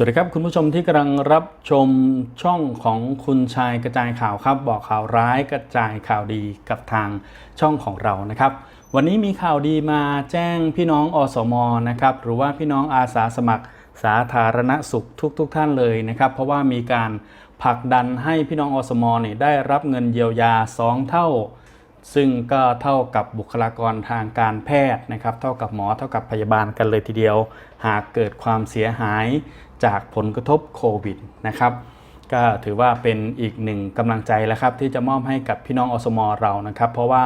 สวัสดีครับ คุณผู้ชมที่กำลังรับชมช่องของคุณชายกระจายข่าวครับ บอกข่าวร้ายกระจายข่าวดีกับทางช่องของเรานะครับ วันนี้มีข่าวดีมาแจ้งพี่น้องอสมนะครับหรือว่าพี่น้องอาสาสมัครสาธารณสุขทุกๆทท่านเลยนะครับ เพราะว่ามีการผลักดันให้พี่น้องอสมเนี่ยได้รับเงินเยียวยา 2 เท่า ซึ่งก็เท่ากับบุคลากรทางการแพทย์นะครับ เท่ากับหมอเท่ากับพยาบาลกันเลยทีเดียว หากเกิดความเสียหายจากผลกระทบโควิดนะครับ ก็ถือว่าเป็นอีกหนึ่งกำลังใจแล้วครับ ที่จะมอบให้กับพี่น้องอสมเรานะครับ เพราะว่า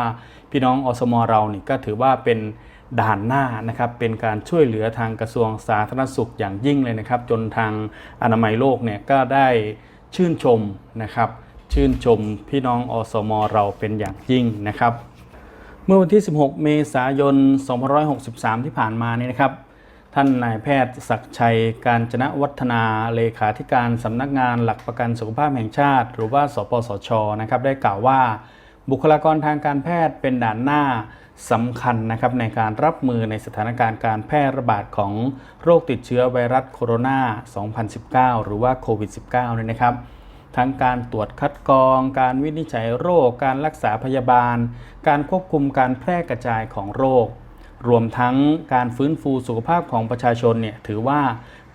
พี่น้องอสมเรานี่ก็ถือว่าเป็นด่านหน้านะครับเป็นการช่วยเหลือทางกระทรวงสาธารณสุขอย่างยิ่งเลยนะครับ จนทางอนามัยโลกเนี่ยก็ได้ชื่นชมนะครับ ชื่นชมพี่น้องอสมเราเป็นอย่างยิ่งนะครับ เมื่อวันที่ 16 เมษายน 2563 ที่ผ่านมานี้นะครับ ท่านนายแพทย์ศักชัยการจนะวัฒนาเลขาธิการสำนักงานหลักประกันสุขภาพแห่งชาติ หรือว่า สปสชนะครับ ได้กล่าวว่าบุคลากรทางการแพทย์เป็นด่านหน้าสำคัญนะครับในการรับมือในสถานการณ์การแพร่ระบาดของโรคติดเชื้อไวรัสโคโรนา 2019 หรือว่าโควิด -19 เนี่ยนะครับ ทั้งการตรวจคัดกรอง การวินิจฉัยโรค การรักษาพยาบาล การควบคุมการแพร่กระจายของโรค รวมทั้งการฟื้นฟูสุขภาพของประชาชนเนี่ยถือว่า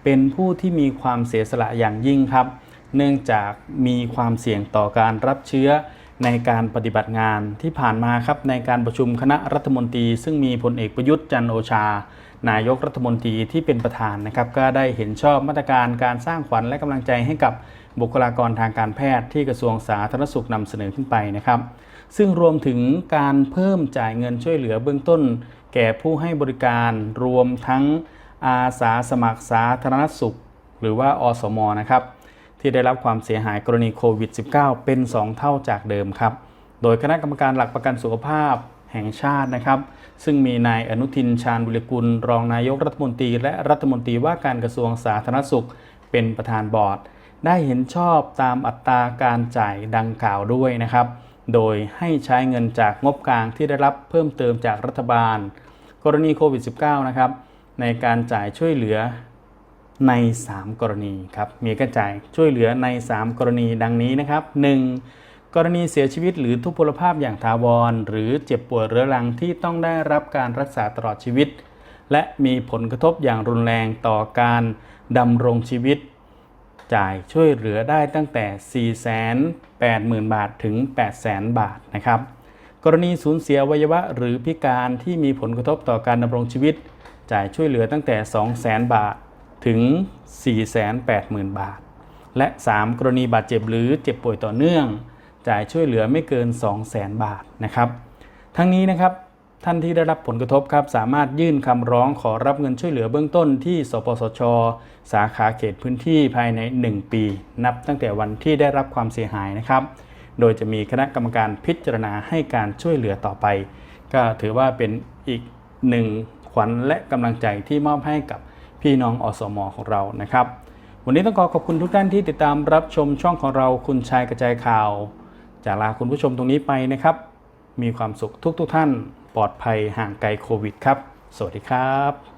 เป็นผู้ที่มีความเสียสละอย่างยิ่งครับ เนื่องจากมีความเสี่ยงต่อการรับเชื้อ ในการปฏิบัติงานที่ผ่านมาครับในการประชุมคณะรัฐมนตรี ซึ่งมีพลเอกประยุทธ์จันโอชา นายกรัฐมนตรีที่เป็นประธานนะครับก็ได้เห็นชอบมาตรการการสร้างขวัญและกำลังใจให้กับบุคลากรทางการแพทย์ที่กระทรวงสาธารณสุขนำเสนอขึ้นไปนะครับ ซึ่งรวมถึงการเพิ่มจ่ายเงินช่วยเหลือเบื้องต้น แก่ผู้ให้บริการรวมทั้งอาสาสมัครสาธารณสุข หรือว่าอสมนะครับ ที่ได้รับความเสียหายกรณีโควิด -19 เป็น 2 เท่าจากเดิมครับ โดยคณะกรรมการหลักประกันสุขภาพแห่งชาตินะครับ ซึ่งมีนายอนุทินชาญบุรกุล รองนายกรัฐมนตรี และรัฐมนตรีว่าการกระทรวงสาธารณสุข เป็นประธานบอร์ด ได้เห็นชอบตามอัตราการจ่ายดังกล่าวด้วยนะครับ โดยให้ใช้เงินจากงบกลางที่ได้รับเพิ่มเติมจากรัฐบาล กรณีโควิด -19 นะครับในการจ่ายช่วยเหลือ ใน 3 กรณีครับมีการจ่ายช่วยเหลือใน 3 กรณีดังนี้นะครับ 1. กรณีเสียชีวิตหรือทุพพลภาพอย่างถาวร หรือเจ็บป่วยเรื้อรังที่ต้องได้รับการรักษาตลอดชีวิต และมีผลกระทบอย่างรุนแรงต่อการดำรงชีวิต จ่ายช่วยเหลือได้ตั้งแต่ 480,000 บาทถึง 800,000 บาทนะครับกรณีสูญเสียวัยวะหรือพิการที่มีผลกระทบต่อการดำรงชีวิต จ่ายช่วยเหลือตั้งแต่ 200,000 บาท ถึง 480,000 บาท และ 3 กรณีบาดเจ็บหรือเจ็บป่วยต่อเนื่อง จ่ายช่วยเหลือไม่เกิน 200,000 บาทนะครับ ทั้งนี้นะครับท่านที่ได้รับผลกระทบครับสามารถยื่นคำร้องขอรับเงินช่วยเหลือเบื้องต้นที่สปสช สาขาเขตพื้นที่ภายใน 1 ปี นับตั้งแต่วันที่ได้รับความเสียหายนะครับ โดยจะมีคณะกรรมการพิจารณาให้การช่วยเหลือต่อไป ก็ถือว่าเป็นอีกหนึ่งขวัญและกำลังใจที่มอบให้กับ พี่น้องอสมของเรานะครับ วันนี้ต้องขอขอบคุณทุกท่านที่ติดตามรับชมช่องของเราคุณชายกระจายข่าว จากลาคุณผู้ชมตรงนี้ไปนะครับ มีความสุขทุกทุกท่าน ปลอดภัยห่างไกลโควิดครับ สวัสดีครับ